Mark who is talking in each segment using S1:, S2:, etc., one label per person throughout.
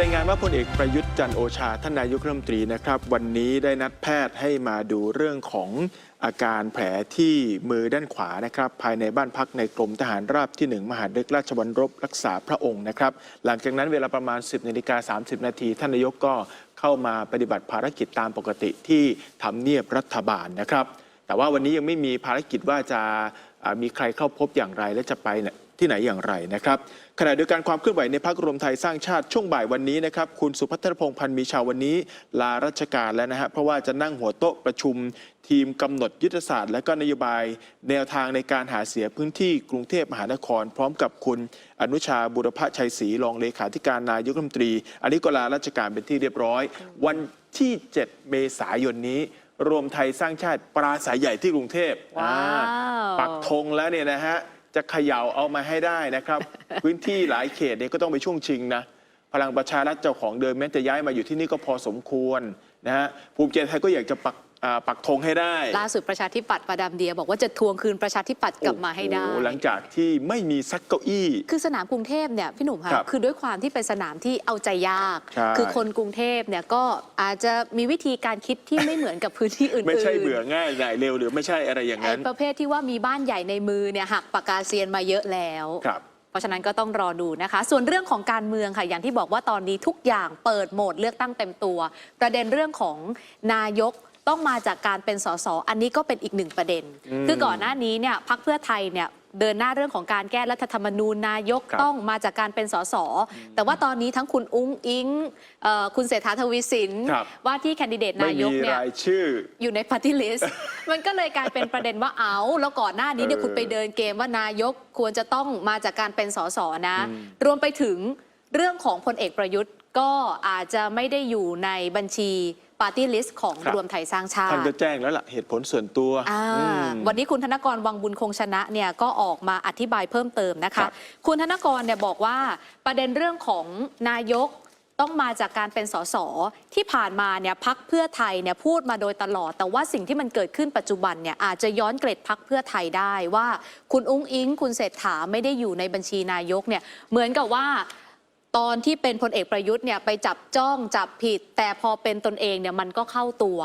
S1: รายงานว่าพลเอกประยุทธ์จันโอชาท่านนายกรัฐมนตรีนะครับ วันนี้ได้นัดแพทย์ให้มาดูเรื่องของอาการแผลที่มือด้านขวานะครับ ภายในบ้านพักในกรมทหารราบที่ 1 มหาดเล็กราชวัลรบรักษาพระองค์นะครับ หลังจากนั้นเวลาประมาณ 10นาฬิกา30 นาทีท่านนายกก็เข้ามาปฏิบัติภารกิจตามปกติที่ทำเนียบรัฐบาลนะครับ แต่ว่าวันนี้ยังไม่มีภารกิจว่าจะมีใครเข้าพบอย่างไรและจะไปเนี่ย ที่ไหนอย่างไรนะครับขณะเดียวกันความเคลื่อนไหวในพรรครวมไทยสร้างชาติช่วงบ่ายวันนี้นะครับคุณสุพัฒนพงษ์พันธ์มีชาววันนี้ ลาราชการแล้วนะฮะเพราะว่าจะนั่งหัวโต๊ะประชุม ทีมกำหนดยุทธศาสตร์ และก็นโยบายแนวทางในการหาเสียพื้นที่กรุงเทพมหานคร พร้อมกับคุณอนุชาบุรพชัยศรีรองเลขาธิการนายกรัฐมนตรี อันนี้ก็ลาราชการเป็นที่เรียบร้อย วันที่ 7 เมษายนนี้รวมไทยสร้างชาติปราศัยใหญ่ที่กรุงเทพ
S2: ว้าว
S1: อ่ปักธงแล้วเนี่ยนะฮะ จะเขย่าเอามาให้ได้นะครับ พื้นที่หลายเขตเนี่ยก็ต้องไปช่วงชิงนะพลังประชารัฐเจ้าของเดิมแม้จะย้ายมาอยู่ที่นี่ก็พอสมควรนะฮะภูมิใจไทยก็อยากจะปัก อ่าปักธงให้ได้
S2: ล่าสุดประชาธิปัตย์ประดามเดีย บอกว่าจะทวงคืนประชาธิปัตย์กลับมาให้ได้
S1: โอ้โหหลังจากที่ไม่มีซักเก้าอี้
S2: คือสนามกรุงเทพเนี่ยพี่หนุ่ม
S1: ครั
S2: ค่ะ
S1: บ
S2: คือด้วยความที่เป็นสนามที่เอาใจยาก
S1: ใช่
S2: คือคนกรุงเทพเนี่ยก็อาจจะมีวิธีการคิดที่ไม่เหมือนกับพื้นที่อื่นๆ
S1: ไม่ใช่เบื่อง่ายหน่ายเร็วหรือไม่ใช่อะไรอย่าง
S2: ไอ้
S1: นั้น
S2: ประเภทที่ว่ามีบ้านใหญ่ในมือเนี่ยหักปากกาเซียนมาเยอะแล้ว
S1: ครับ
S2: เพราะฉะนั้นก็ต้องรอดูนะคะ ส่วนเรื่องของการเมืองค่ะ อย่างที่บอกว่าตอนนี้ทุกอย่างเปิดโหมดเลือกตั้งเต็มตัว ประเด็นเรื่องของนายก ต้องมาจากการเป็นสสอันนี้ก็เป็นอีกหนึ่งประเด็น
S1: อืม
S2: คือก่อนหน้านี้เนี่ยพักเพื่อไทยเนี่ยเดินหน้าเรื่องของการแก้รัฐธรรมนูญนายก
S1: ครับ
S2: ต้องมาจากการเป็นสสแต่ว่าตอนนี้ทั้งคุณอุ้งอิงเอ่อคุณเศรษฐาทวีสิน
S1: ครับ
S2: ว่าที่แคนดิเดต
S1: ไม่
S2: นายก
S1: มี
S2: เนี่ย
S1: รายชื่อ
S2: อยู่ในปฏิลิสมันก็เลยกลายเป็นประเด็นว่าเอาแล้วก่อนหน้านี้เนี่ย
S1: เออ
S2: คุณไปเดินเกมว่านายกควรจะต้องมาจากการเป็นสสนะ
S1: อืม
S2: รวมไปถึงเรื่องของพลเอกประยุทธ์ก็อาจจะไม่ได้อยู่ในบัญชี ปาร์ตี้ลิสต์ของ
S1: ครับ
S2: รวมไทยสร้างชา
S1: ท่าน
S2: ติ
S1: ก็แจ้งแล้วล่ะเหตุผลส่วนตัว
S2: อ่า
S1: อืม
S2: วันนี้คุณธนกรวังบุญคงชนะเนี่ยก็ออกมาอธิบายเพิ่มเติมนะ
S1: ครั
S2: คะ
S1: บ
S2: คุณธนกรเนี่ยบอกว่าประเด็นเรื่องของนายกต้องมาจากการเป็นสสที่ผ่านมาเนี่ยพักเพื่อไทยเนี่ยพูดมาโดยตลอด แต่ว่าสิ่งที่มันเกิดขึ้นปัจจุบันเนี่ยอาจจะย้อนเกร็ดพักเพื่อไทยได้ว่า คุณอุ้งอิง คุณเศรษฐาไม่ได้อยู่ในบัญชีนายกเนี่ยเหมือนกับว่า ตอนที่เป็นพลเอกประยุทธ์เนี่ยไปจับจ้องจับผิด แต่พอเป็นตนเองเนี่ยมันก็เข้าตัว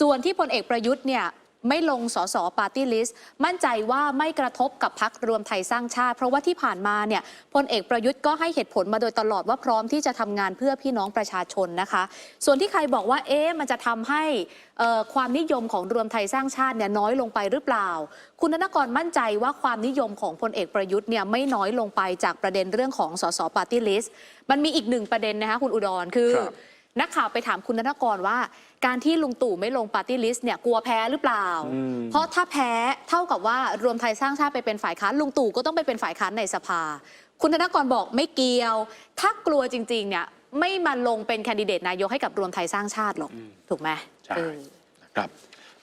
S2: ส่วนที่พลเอกประยุทธ์เนี่ย ไม่ลงสสปาร์ตี้ลิสต์มั่นใจว่าไม่กระทบกับพักรวมไทยสร้างชาติ เพราะว่าที่ผ่านมาเนี่ยพลเอกประยุทธ์ก็ให้เหตุผลมาโดยตลอดว่าพร้อมที่จะทำงานเพื่อพี่น้องประชาชนนะคะ ส่วนที่ใครบอกว่าเอ๊ะมันจะทำให้เอ่อความนิยมของรวมไทยสร้างชาติเนี่ยน้อยลงไปหรือเปล่า คุณธนกรมั่นใจว่าความนิยมของพลเอกประยุทธ์เนี่ยไม่น้อยลงไปจากประเด็นเรื่องของสสปาร์ตี้ลิสต์มันมีอีกหนึ่งประเด็นนะคะคุณอุดรคือ
S1: ครับ
S2: นักข่าวไปถามคุณธนกรว่า การที่ลุงตู่ไม่ลงปาร์ตี้ลิสต์เนี่ยกลัวแพ้หรือเปล่า
S1: อืม
S2: เพราะถ้าแพ้เท่ากับว่ารวมไทยสร้างชาติไปเป็นฝ่ายค้านลุงตู่ก็ต้องไปเป็นฝ่ายค้านในสภา คุณธนกรบอกไม่เกี่ยว ถ้ากลัวจริง ๆ เนี่ยไม่มาลงเป็นแคนดิเดตนายกให้กับรวมไทยสร้างชาติหรอก ถูกไหม
S1: ใช่
S2: เออ
S1: ครับ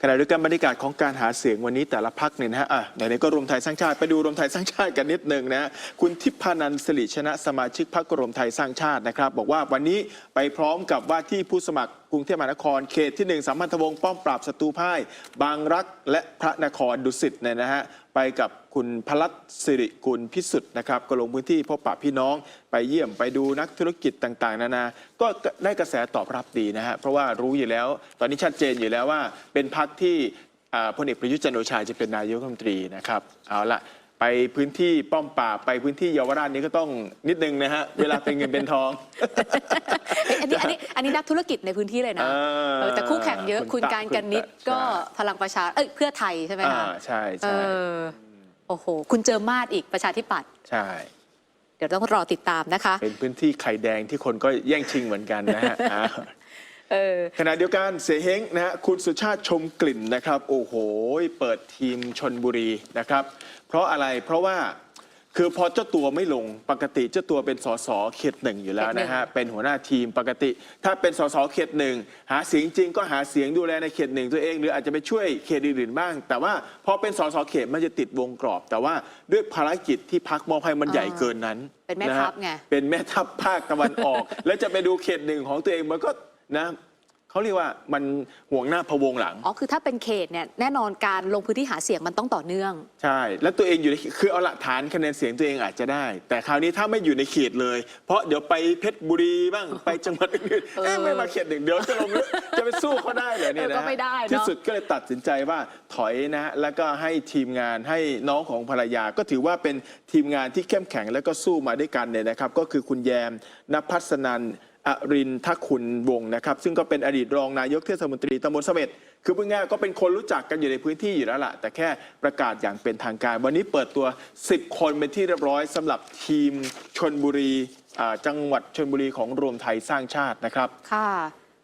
S1: ขณะเดียวกันบรรยากาศของการหาเสียงวันนี้แต่ละพักเนี่ยนะฮะอะไหนๆก็รวมไทยสร้างชาติไปดูรวมไทยสร้างชาติกันนิดหนึ่งนะคุณทิพานันสิริชนะสมาชิกพรรครวมไทยสร้างชาตินะครับ บอกว่าวันนี้ไปพร้อมกับว่าที่ผู้สมัครกรุงเทพมหานครเขตที่หนึ่งสัมพันธวงศ์ป้อมปราบศัตรูพ่าย บางรักและพระนครดุสิตเนี่ยนะฮะ ไปกับคุณพลัตสิริกุลพิสุทธิ์นะครับก็ลงพื้นที่พบปะพี่น้องไปเยี่ยมไปดูนักธุรกิจต่างๆ นานา ก็ได้กระแสตอบรับดีนะฮะเพราะว่ารู้อยู่แล้ว ตอนนี้ชัดเจนอยู่แล้วว่าเป็นพักที่พลเอกประยุทธ์จันทร์โอชาจะเป็นนายกรัฐมนตรีนะครับเอาละ ไปพื้นที่ป้อมปราบไปพื้นที่เยาวราชนี้ก็ต้องนิดนึงนะฮะ เวลาเป็นเงินเป็นทอง
S2: เอ้ยอันนี้อันนี้อันนี้นักธุรกิจในพื้นที่เลยนะ
S1: เออ
S2: เออแต่คู่แข่งเยอะ
S1: คุ
S2: คุณ
S1: ณตะ
S2: การกันนิด
S1: คุณตะ
S2: ก็
S1: ใช่
S2: พลังประชาเอ้ยเพื่อไทยใช่ไหม
S1: อ่า
S2: คะ
S1: ใช่
S2: เอ
S1: ใช่
S2: อโอ้โห คุณเจอมาดอีกประชาธิปัตย์
S1: ใช่
S2: เดี๋ยวต้องรอติดตามนะคะ
S1: เป็นพื้นที่ไข่แดงที่คนก็แย่งชิงเหมือนกันนะฮะอ่า
S2: เออ
S1: ขณะเดียวกันเสเฮงนะฮะคุณสุชาติชมกลิ่นนะครับ โอ้โห เปิดทีมชนบุรีนะครับ เพราะอะไรเพราะว่าคือพอเจ้าตัวไม่ลงปกติเจ้าตัวเป็นสสเขตหนึ่งอยู่แล้วนะฮะเป็นหัวหน้าทีมปกติ ถ้าเป็นสสเขตหนึ่งหาเสียงจริงก็หาเสียงดูแลในเขตหนึ่งตัวเอง หรืออาจจะไปช่วยเขตอื่นๆบ้าง แต่ว่าพอเป็นสสเขตมันจะติดวงกรอบ แต่ว่าด้วยภารกิจที่พักมอบให้มันใหญ่เกินนั้น
S2: เป็นแม่ะ
S1: ฮะ
S2: ทัพไง
S1: เป็นแม่ทัพภาคตะวันออก แล้วจะไปดูเขตหนึ่งของตัวเองมันก็ นะเขเขาเรียกว่ามันห่วงหน้าพะวงหลัง
S2: อ๋อ คือถ้าเป็นเขตเนี่ยแน่นอนการลงพื้นที่หาเสียงมันต้องต่อเนื่อง
S1: ใช่ แล้วตัวเองอยู่ในคือเอาละฐานคะแนนเสียงตัวเองอาจจะได้ แต่คราวนี้ถ้าไม่อยู่ในเขตเลย เพราะเดี๋ยวไปเพชรบุรีบ้างไปจังหวัดอื่นๆ
S2: เออ
S1: เอ๊ะไม่มาเขตหนึ่งเดี๋ยวจะลงจะไปสู้เขาได้เหรอเนี่ย
S2: เออ
S1: นะ
S2: ก็ไม่ได้เนอะ
S1: ที่สุดก็เลยตัดสินใจว่าถอยนะ แล้วก็ให้ทีมงานให้น้องของภรรยา ก็ถือว่าเป็นทีมงานที่เข้มแข็งแล้วก็สู้มาด้วยกันเนี่ยนะครับ ก็คือคุณแยมนภัสนัน อรินทคุณวงศ์นะครับ ซึ่งก็เป็นอดีตรองนายกเทศมนตรีตำบลเสม็ดคือพูดง่ายๆก็เป็นคนรู้จักกันอยู่ในพื้นที่อยู่แล้วล่ะ แต่แค่ประกาศอย่างเป็นทางการ วันนี้เปิดตัว 10 คนเป็นที่เรียบร้อยสำหรับทีมชนบุรีอ่าจังหวัดชนบุรีของรวมไทยสร้างชาตินะครับ
S2: ค่ะ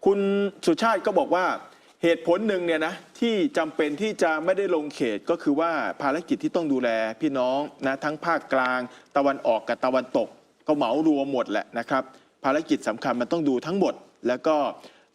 S1: คุณสุชาติก็บอกว่าเหตุผลหนึ่งเนี่ยนะที่จำเป็นที่จะไม่ได้ลงเขตก็คือว่าภารกิจที่ต้องดูแลพี่น้องนะทั้งภาคกลาง ตะวันออกกับตะวันตก ก็เหมารวมหมดแหละนะครับ ภารกิจสำคัญมันต้องดูทั้งหมด แล้วก็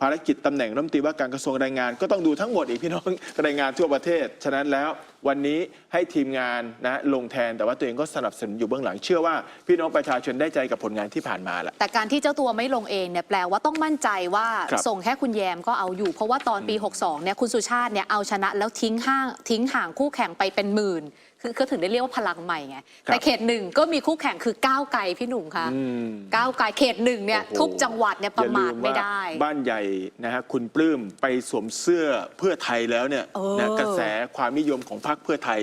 S1: ภารกิจตำแหน่งรัฐมนตรีว่าการกระทรวงแรงงาน ก็ต้องดูทั้งหมดอีกพี่น้องแรงงานทั่วประเทศ ฉะนั้นแล้ววันนี้ให้ทีมงานนะลงแทนแต่ว่าตัวเองก็สนับสนุนอยู่เบื้องหลังเชื่อว่า พี่น้องประชาชนได้ใจกับผลงานที่ผ่านมาแหละ
S2: แต่การที่เจ้าตัวไม่ลงเองเนี่ยแปลว่าต้องมั่นใจว่า
S1: ครับ
S2: ส่งแค่คุณแยมก็เอาอยู่ เพราะว่าตอนปี 62เนี่ยคุณสุชาติเนี่ยเอาชนะแล้วทิ้งห่างทิ้งห่างคู่แข่งไปเป็นหมื่น คือก็ถึงได้เรียกว่าพลังใหม่ไง
S1: ครับ
S2: แต่เขตหนึ่งก็มีคู่แข่งคือก้าวไกลพี่หนุ่มคะ
S1: อืม
S2: ก้าวไกลเขตหนึ่งเนี่ย
S1: โอ้โห
S2: ทุกจังหวัดเนี่ยประมาทไม่ได้
S1: อย่าลืว่าบ้านใหญ่นะฮะคุณปลื้มไปสวมเสื้อเพื่อไทยแล้วเนี่ย
S2: เออ
S1: นะกระแสความนิยมของพรรคเพื่อไทย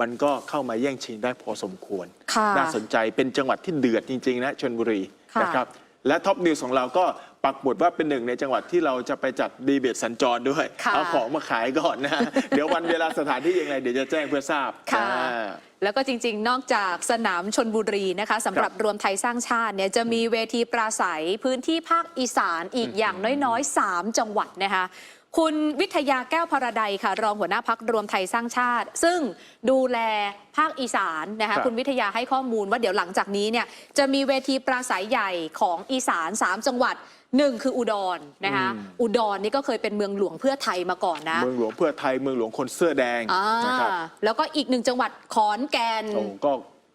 S1: มันก็เข้ามาแย่งชิงได้พอสมควร
S2: ค่ะ
S1: น่าสนใจเป็นจังหวัดที่เดือดจริงๆนะชนบุรี
S2: ค่ะ
S1: นะครับและท็อปนิวส์ของเราก็ ปักหมุดว่าเป็นหนึ่งในจังหวัดที่เราจะไปจัดดีเบตสัญจรด้วย
S2: ค่ะ
S1: เอาของมาขายก่อนนะ เดี๋ยววันเวลาสถานที่ยังไงเดี๋ยวจะแจ้งเพื่อทราบ
S2: ค่ะ
S1: อ่า
S2: แล้วก็จริง ๆ นอกจากสนามชนบุรีนะคะสำหรับรวมไทยสร้างชาติเนี่ยจะมีเวทีปราศัยพื้นที่ภาคอีสานอีกอย่างน้อยๆ 3 จังหวัดนะคะ คุณวิทยาแก้วพราใดค่ะ รองหัวหน้าพักรวมไทยสร้างชาติ ซึ่งดูแลภาคอีสานนะ
S1: ครั
S2: คะ
S1: บ
S2: คุณวิทยาให้ข้อมูลว่าเดี๋ยวหลังจากนี้เนี่ยจะมีเวทีปราศัยใหญ่ของอีสาน 3 จังหวัด หนึ่งคืออุดรนะคะ
S1: อืม
S2: อุดรนี่ก็เคยเป็นเมืองหลวงเพื่อไทยมาก่อนนะ
S1: เมืองหลวงเพื่อไทยเมืองหลวงคนเสื้อแดง
S2: อ่า
S1: นะครับ
S2: แล้วก็อีกหนึ่งจังหวัดขอนแก่น
S1: โอ้ก็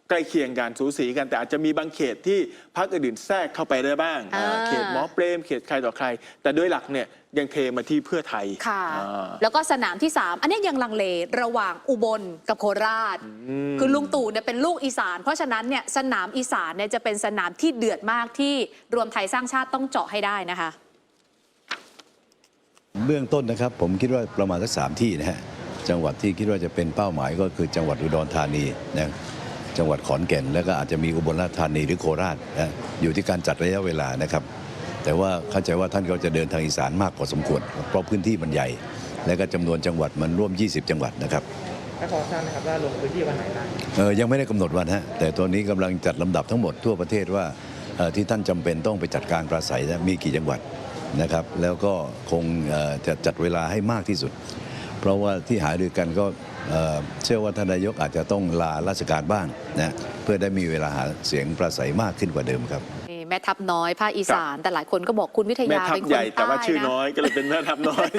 S1: ใกล้เคียงกันสูสีกันแต่อาจจะมีบางเขตที่พรรคอื่นๆแทรกเข้าไปได้บ้าง
S2: อ่า
S1: อ่าเขตหมอเปรมเขตใครต่อใคร แต่ด้วยหลักเนี่ยยังเทมาที่เพื่อไทย
S2: ค่ะ
S1: อ่า
S2: แล้วก็สนามที่ 3 อันนี้ยังลังเลระหว่างอุบลกับโคราช
S1: ม
S2: คือลุงตู่เนี่ยเป็นลูกอีสาน เพราะฉะนั้นเนี่ยสนามอีสานเนี่ยจะเป็นสนามที่เดือดมากที่รวมไทยสร้างชาติต้องเจาะให้ได้นะคะ
S3: เบื้องต้นนะครับ ผมคิดว่าประมาณสักสามที่นะฮะจังหวัดที่คิดว่าจะเป็นเป้าหมายก็คือจังหวัดอุดรธานีนะ จังหวัดขอนแก่น แล้วก็อาจจะมีอุบลราชธานีหรือโคราชนะอยู่ที่การจัดระยะเวลานะครับ แต่ว่าเข้าใจว่าท่านก็จะเดินทางอีสานมากพอสมควร เพราะพื้นที่มันใหญ่ และก็จำนวนจังหวัดมันร่วม 20 จังหวัดนะครับ
S4: ถ้าพอทราบไหมครับว่าลงพื้นที่วันไหนบ้าง
S3: เออยังไม่ได้กำหนดวันฮะแต่ตอนนี้กำลังจัดลำดับทั้งหมดทั่วประเทศว่าเอ่อที่ท่านจำเป็นต้องไปจัดการปราศัยนะมีกี่จังหวัดนะครับ แล้วก็คงเอ่อจะจัดเวลาให้มากที่สุด เพราะว่าที่หารือกันก็ เอ่อเชื่อว่าท่านนายกอาจจะต้องลาราชการบ้างนะเพื่อได้มีเวลาหาเสียงปราศัยมากขึ้นกว่าเดิมครับ
S2: นี่แม่ทัพน้อยภาคอีสาน แต่หลายคนก็บอกคุณวิท
S1: แม่
S2: ยา
S1: ทัพ
S2: เป็นค
S1: ใหญ่
S2: น
S1: แต่ว่า
S2: ใต้
S1: ชื่อ
S2: นะ
S1: น้อยก็เลยเป็นแม่ทัพน้อย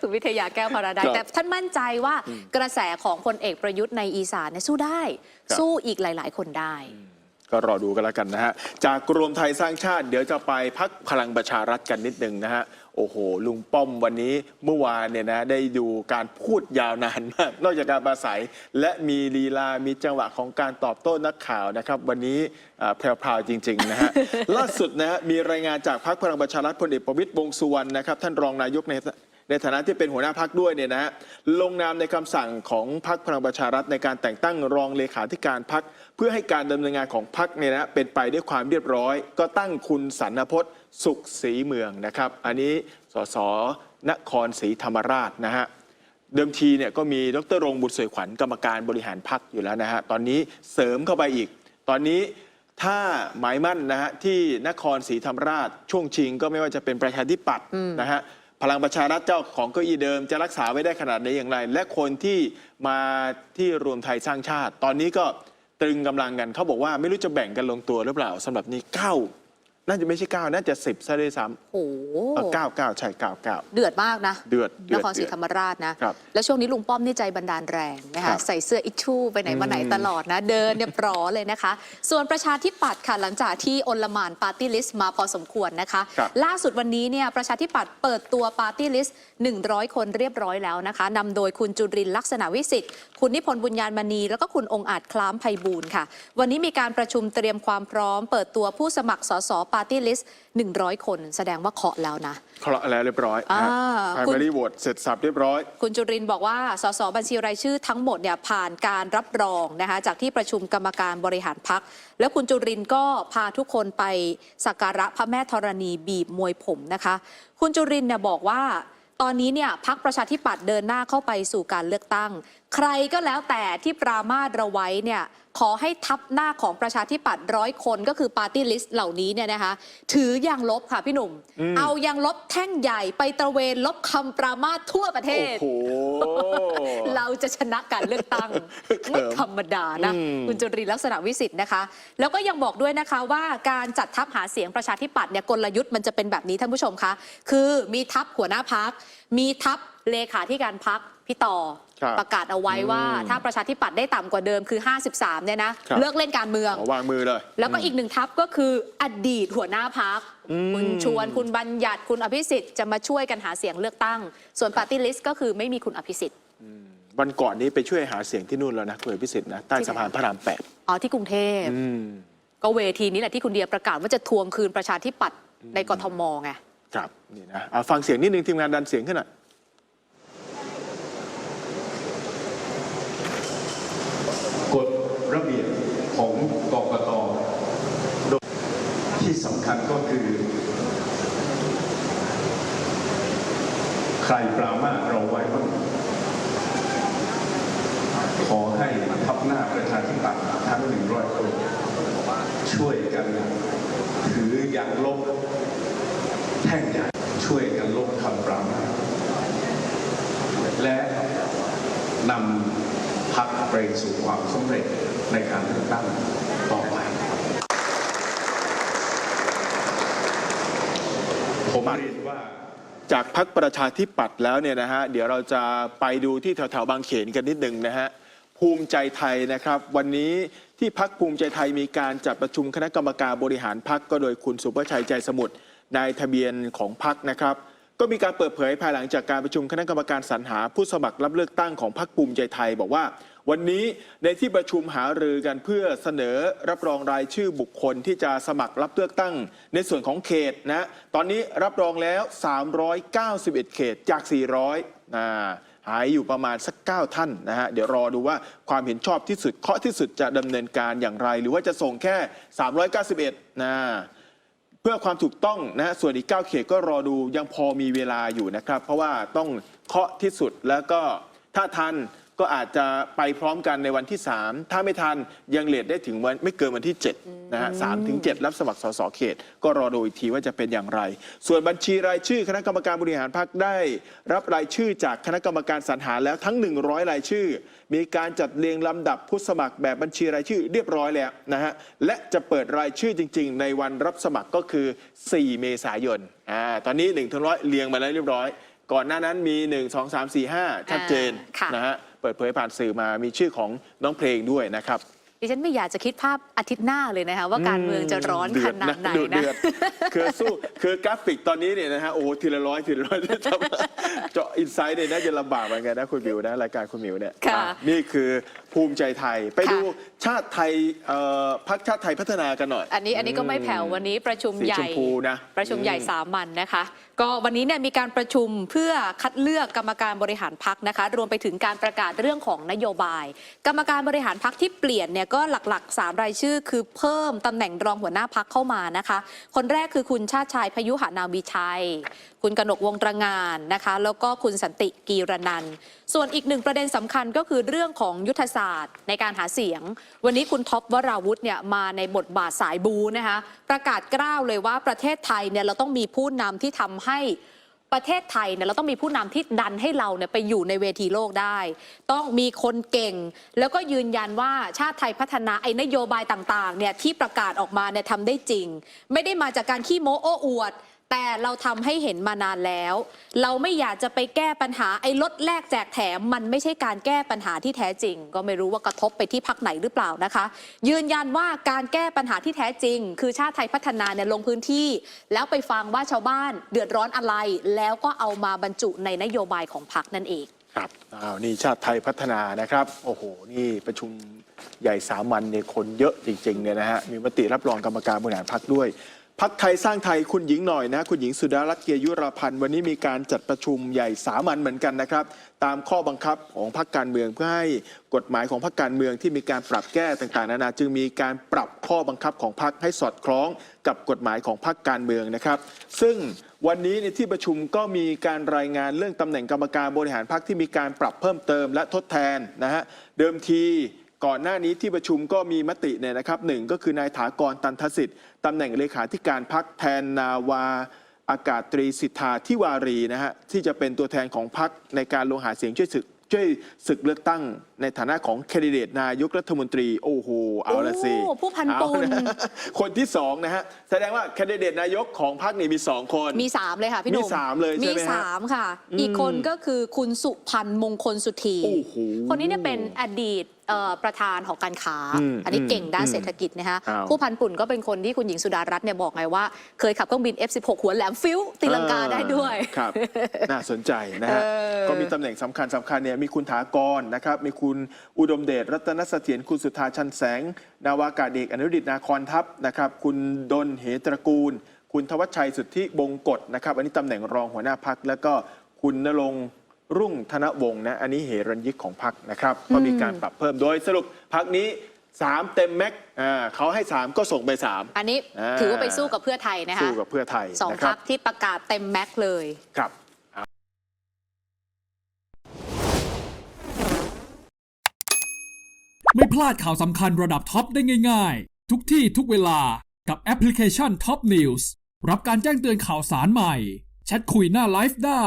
S2: คุณวิทยาแก้วพาราได
S1: ครับ
S2: แต่ท่านมั่นใจว่ากระแสของพลเอกประยุทธ์ในอีสานเนี่ยสู้ได้
S1: ครับ
S2: สู้อีกหลาย ๆ คนได้
S1: ก็รอดูกันแล้วกันนะฮะ จากรวมไทยสร้างชาติเดี๋ยวจะไปพักพลังประชารัฐกันนิดหนึ่งนะฮะ โอ้โห ลุงป้อมวันนี้เมื่อวานเนี่ยนะได้ดูการพูดยาวนานมาก นอกจากการปราศัย และมีลีลา มีจังหวะของการตอบโต้นักข่าวนะครับ วันนี้อ่าแพรวๆจริง ๆ นะฮะ ล่าสุดนะฮะมีรายงานจากพักพลังประชารัฐพลเอกประวิตยวงษ์สุวรรณนะครับท่านรองนายกในในฐานะที่เป็นหัวหน้าพักด้วยเนี่ยนะฮะลงนามในคำสั่งของพักพลังประชารัฐในการแต่งตั้งรองเลขาธิการพัก เพื่อให้การดำเนินงานของพักเนี่ยนะเป็นไปด้วยความเรียบร้อย ก็ตั้งคุณสันนพจน์สุขศรีเมืองนะครับ อันนี้สสนครศรีธรรมราชนะฮะเดิมทีเนี่ยก็มีดรรงค์บุตรสวยขวัญกรรมการบริหารพักอยู่แล้วนะฮะตอนนี้เสริมเข้าไปอีก ตอนนี้ถ้าหมายมั่นนะฮะที่นครศรีธรรมราชช่วงชิง ก็ไม่ว่าจะเป็นประชาธิปัตย์นะฮะพลังประชารัฐเจ้าของเก้าอี้เดิมจะรักษาไว้ได้ขนาดไหนอย่างไร และคนที่มาที่รวมไทยสร้างชาติ ตอนนี้ก็ ตรึงกำลังกันเขาบอกว่าไม่รู้จะแบ่งกันลงตัวหรือเปล่าสำหรับนี้เก้า น่าจะไม่ใช่9น่าจะ10ซะด้วยซ้
S2: โอ้โหำ
S1: เก้าเก้าใช่เก้าเก้า
S2: เดือดมากนะ
S1: เดือดเดื
S2: น
S1: อด
S2: ครศรีธรรมราชนะ
S1: ครับ
S2: แล้วช่วงนี้ลุงป้อมนี่ใจบันดาลแรงนะ
S1: ครั
S2: คะ
S1: บ
S2: ใส่เสื้ออิชชูไปไหนมาไหน
S1: อืม
S2: ตลอดนะ เดินเนี่ยปลอเลยนะคะ ส่วนประชาธิปัตย์ค่ะหลังจากที่อนลหมานปาร์ตี้ลิสต์มาพอสมควรนะคะ
S1: ครับ
S2: ล่าสุดวันนี้เนี่ยประชาธิปัตย์เปิดตัวปาร์ตี้ลิสต์100 คนเรียบร้อยแล้วนะคะนำโดยคุณจุรินทร์ลักษณะวิสิทธิ์คุณนิพนธ์บุญญาณมณี แล้วก็คุณองค์อาจคล้ามไพบูลย์ค่ะ วันนี้มีการประชุมเตรียมความพร้อม เปิดตัวผู้สมัครสสปาร์ตี้ลิสต์100 คน แสดงว่าเคาะแล้วนะ
S1: เคราะห์แล้วเรียบร้อย
S2: อ่า
S1: ไพร
S2: คุณ
S1: มารีโหวตเสร็จสับเรียบร้อย
S2: คุณจุรินทร์บอกว่า สสบัญชีรายชื่อทั้งหมดเนี่ยผ่านการรับรองนะคะจากที่ประชุมกรรมการบริหารพัก แล้วคุณจุรินทร์ก็พาทุกคนไปสักการะพระแม่ธรณีบีบมวยผมนะคะ คุณจุรินทร์เนี่ยบอกว่า ตอนนี้เนี่ยพักประชาธิปัตย์เดินหน้าเข้าไปสู่การเลือกตั้ง ใครก็แล้วแต่ที่ปรามาสเราไว้เนี่ยขอให้ทับหน้าของประชาธิปัตย์ร้อยคนก็คือปาร์ตี้ลิสต์เหล่านี้เนี่ยนะคะ ถือยางลบค่ะพี่หนุ่ม
S1: อืม
S2: เอายางลบแท่งใหญ่ไปตระเวนลบคำปรามาสทั่วประเท
S1: โอ้
S2: ศ
S1: โห
S2: เราจะชนะการเลือกตั้ง
S1: เขิม
S2: ไม่ธรรมดานะ
S1: อืม
S2: คุณจุรินทร์ลักษณะวิสิทธิ์นะคะ แล้วก็ยังบอกด้วยนะคะว่าการจัดทัพหาเสียงประชาธิปัตย์เนี่ยกลยุทธ์มันจะเป็นแบบนี้ท่านผู้ชมคะคือมีทัพหัวหน้าพักมีทัพเลขาธิการพัก พี่ต่อ
S1: ครับ
S2: ประกาศเอาไว้ว่า
S1: อืม
S2: ถ้าประชาธิปัตย์ได้ต่ำกว่าเดิมคือ 53 เนี่ยนะ
S1: ครับ
S2: เลิกเล่นการเมือง
S1: เอาวางมือเลย
S2: แล้วก็อีกหนึ่งทัพก็คืออดีตหัวหน้าพัก
S1: อืม
S2: คุณชวนคุณบัญญัติคุณอภิสิทธิ์จะมาช่วยกันหาเสียงเลือกตั้ง ส่วนปาร์ตี้ลิสต์ก็คือไม่มีคุณอภิสิทธิ์
S1: วันก่อนนี้ไปช่วยหาเสียงที่นู่นแล้วนะคุณอภิสิทธิ์นะใต้สะพานพระรามแปด
S2: อ๋อที่กรุงเทพ
S1: อืม
S2: ก็เวทีนี้แหละที่คุณเดียประกาศว่าจะทวงคืนประชาธิปัตย์ในกทมไง
S1: ครับนี่นะเอาฟังเสียงนิดนึงทีมงานดันเสียงขึ้นหน่อย
S5: กฎระเบียบของกกตโดยที่สำคัญก็คือ ใครปรามาเราไว้บ้างขอให้ทับหน้าประชาธิปัตย์ทั้งหนึ่งร้อยคนช่วยกันถืออย่างลบแท่งใหญ่ช่วยกันลบคำปรามาและนำพักไปสู่ความสำเร็จในการเลือกตั้งต่อไป ผมเรียนว่า
S1: จากพักประชาธิปัตย์แล้วเนี่ยนะฮะเดี๋ยวเราจะไปดูที่แถวๆบางเขนกันนิดหนึ่งนะฮะภูมิใจไทยนะครับ วันนี้ที่พักภูมิใจไทยมีการจัดประชุมคณะกรรมการบริหารพักก็โดยคุณสุประชัยใจสมุทรนายทะเบียนของพักนะครับ ก็มีการเปิดเผยภายหลังจากการประชุมคณะกรรมการสรรหาผู้สมัครรับเลือกตั้งของพรรคภูมิใจไทย บอกว่า วันนี้ในที่ประชุมหารือกันเพื่อเสนอรับรองรายชื่อบุคคลที่จะสมัครรับเลือกตั้ง ในส่วนของเขตนะตอนนี้รับรองแล้ว 391 เขตจาก 400นะหายอยู่ประมาณสัก 9 ท่านนะฮะ เดี๋ยวรอดูว่าความเห็นชอบที่สุดเคาะที่สุดจะดำเนินการอย่างไร หรือว่าจะส่งแค่ 391นะ เพื่อความถูกต้องนะฮะส่วนอีก 9 เขตก็รอดูยังพอมีเวลาอยู่นะครับ เพราะว่าต้องเคาะที่สุดแล้วก็ถ้าทัน ก็อาจจะไปพร้อมกันในวันที่ 3 ถ้าไม่ทันยังเลทได้ถึงวันไม่เกินวันที่ 7 นะฮะสามถึงเจ็ดรับสมัครสสเขต ก็รอดูอีกทีว่าจะเป็นอย่างไร ส่วนบัญชีรายชื่อคณะกรรมการบริหารพรรคได้ รับรายชื่อจากคณะกรรมการสรรหาแล้วทั้ง 100 รายชื่อ มีการจัดเรียงลำดับผู้สมัครแบบบัญชีรายชื่อเรียบร้อยแล้วนะฮะและจะเปิดรายชื่อจริง ๆ ในวันรับสมัครก็คือ 4 เมษายนอ่าตอนนี้1ถึงร้อยเรียงมาแล้วเรียบร้อย ก่อนหน้านั้นมี 1 2 3 4 5 ชัดเจน
S2: ค่ะ
S1: นะฮะ เปิดเผยผ่านสื่อมามีชื่อของน้องเพลงด้วยนะครับ
S2: ดิฉันไม่อยากจะคิดภาพอาทิตย์หน้าเลยนะคะว่าการเมืองจะร้อน
S1: เดื
S2: ข
S1: ด
S2: นาดไหน
S1: ดุ
S2: นะ
S1: เดือดคือสู้คือกราฟิกตอนนี้เนี่ยนะฮะโอ้โหทีละร้อยทีละร้อยจะมาเจาะอินไซด์เนี่ยน่าจะลำบากเหมือนกันนะคุณมิวนะรายการคุณมิวเนี่ย
S2: ค่ะ
S1: อะนี่คือ ภูมิใจไทย ไป
S2: ค่ะ
S1: ดูชาติไทยเอ่อพักชาติไทยพัฒนากันหน่อย
S2: อันนี้อันนี้ก็ไม่แผ่ววันนี้ประชุม
S1: สี
S2: ใหญ่
S1: ชมพูนะ
S2: ประชุมใหญ่
S1: อืม
S2: สามัญนะคะ ก็วันนี้เนี่ยมีการประชุมเพื่อคัดเลือกกรรมการบริหารพักนะคะ รวมไปถึงการประกาศเรื่องของนโยบาย กรรมการบริหารพักที่เปลี่ยนเนี่ยก็หลักๆ 3 รายชื่อ คือเพิ่มตำแหน่งรองหัวหน้าพักเข้ามานะคะ คนแรกคือคุณชาติชายพยุหานาวีชัย คุณกนกวงตระงานนะคะ แล้วก็คุณสันติกีรนันท์ ส่วนอีกหนึ่งประเด็นสำคัญก็คือเรื่องของยุทธศาสตร์ในการหาเสียง วันนี้คุณท็อปวราวุธเนี่ยมาในบทบาทสายบูนะคะประกาศกล้าวเลยว่าประเทศไทยเนี่ยเราต้องมีผู้นำที่ทำให้ประเทศไทยเนี่ยเราต้องมีผู้นำที่ดันให้เราเนี่ยไปอยู่ในเวทีโลกได้ ต้องมีคนเก่ง แล้วก็ยืนยันว่าชาติไทยพัฒนาไอ้นโยบายต่างๆเนี่ยที่ประกาศออกมาเนี่ยทำได้จริง ไม่ได้มาจากการขี้โม้โอ้อวด แต่เราทำให้เห็นมานานแล้ว เราไม่อยากจะไปแก้ปัญหาไอ้ลดแลกแจกแถม มันไม่ใช่การแก้ปัญหาที่แท้จริง ก็ไม่รู้ว่ากระทบไปที่พักไหนหรือเปล่านะคะ ยืนยันว่าการแก้ปัญหาที่แท้จริง คือชาติไทยพัฒนาเนี่ยลงพื้นที่ แล้วไปฟังว่าชาวบ้านเดือดร้อนอะไร แล้วก็เอามาบรรจุในนโยบายของพักนั่นเอง
S1: ครับอ้าวนี่ชาติไทยพัฒนานะครับ โอ้โห นี่ประชุมใหญ่สามัญเนี่ยคนเยอะจริงๆเนี่ยนะฮะ มีมติรับรองกรรมการบริหารพักด้วย พักไทยสร้างไทยคุณหญิงหน่อยนะคุณหญิงสุดารัตน์เกียรติยุราพันธ์วันนี้มีการจัดประชุมใหญ่สามัญเหมือนกันนะครับ ตามข้อบังคับของพักการเมืองเพื่อให้กฎหมายของพักการเมืองที่มีการปรับแก้ต่างๆนานาจึงมีการปรับข้อบังคับของพักให้สอดคล้องกับกฎหมายของพักการเมืองนะครับ ซึ่งวันนี้ในที่ประชุมก็มีการรายงานเรื่องตำแหน่งกรรมการบริหารพรรคที่มีการปรับเพิ่มเติมและทดแทนนะฮะเดิมที ก่อนหน้านี้ที่ประชุมก็มีมติเนี่ยนะครับหนึ่งก็คือนายถากรตันทสิทธิ์ตำแหน่งเลขาธิการพรรคแทนนาวาอากาศตรีสิทธาทิวารีนะฮะที่จะเป็นตัวแทนของพรรคในการลงหาเสียงช่วยศึกช่วยศึกเลือกตั้งในฐานะของแคนดิเดตนายกรัฐมนตรี โอ้โห เอาละสิ
S2: โอ้ผู้พันปุณ
S1: เอาะคนที่สองนะฮะ แสดงว่าแคนดิเดตนายกของพรรคนี่มีสองคน
S2: มี3เลยค่ะพี่หนุ่ม
S1: มีสามเลยใช่ไหมฮะ
S2: มีสามค่ะ
S1: อืม
S2: อีกคนก็คือคุณสุพันธ์มงคลสุธี
S1: โอ้โห
S2: คนนี้เนี่ยเป็นอดีตเอ่อประธานหอการค้า
S1: อืม
S2: อันนี้เก่งด้าน
S1: อืม
S2: เศรษฐกิจนะคะ
S1: อ้าว
S2: ผู้พันปุ่นก็เป็นคนที่คุณหญิงสุดารัตน์เนี่ยบอกไงว่า เคยขับเครื่องบิน F16 หัวแหลมฟิวตีลังกาได้ด้วย
S1: ครับน่าสนใจนะฮะ
S2: เออ
S1: ก็มีตำแหน่งสำคัญสำคัญเนี่ยมีคุณถากรนะครับมีคุณอุดมเดชรัตนเสถียรคุณสุธาชันแสง นาวากาเอกอนุดิตนาคอนทัพนะครับคุณดนเหตระกูล คุณทวัชชัยสุทธิบงกฎนะครับอันนี้ตำแหน่งรองหัวหน้าพักแล้วก็คุณนรงค์ รุ่งธนวงศ์นะอันนี้เหรัญยิกของพักนะครับก็มีการปรับเพิ่มโดยสรุปพักนี้ 3 เต็มแม็กซ์อ่าเขาให้ 3 ก็ส่งไป 3
S2: อันนี้
S1: อ่า
S2: ถือว่าไปสู้กับเพื่อไทยนะคะ
S1: สู้กับเพื่อไทย
S2: สอง
S1: นะค
S2: พั
S1: รับ
S2: กที่ประกาศเต็มแม็กซ์เลย
S1: ครับ
S6: ไม่พลาดข่าวสำคัญระดับท็อปได้ง่าย ๆ ทุกที่ทุกเวลากับแอปพลิเคชัน Top News รับการแจ้งเตือนข่าวสารใหม่ แชทคุยหน้าไลฟ์ได้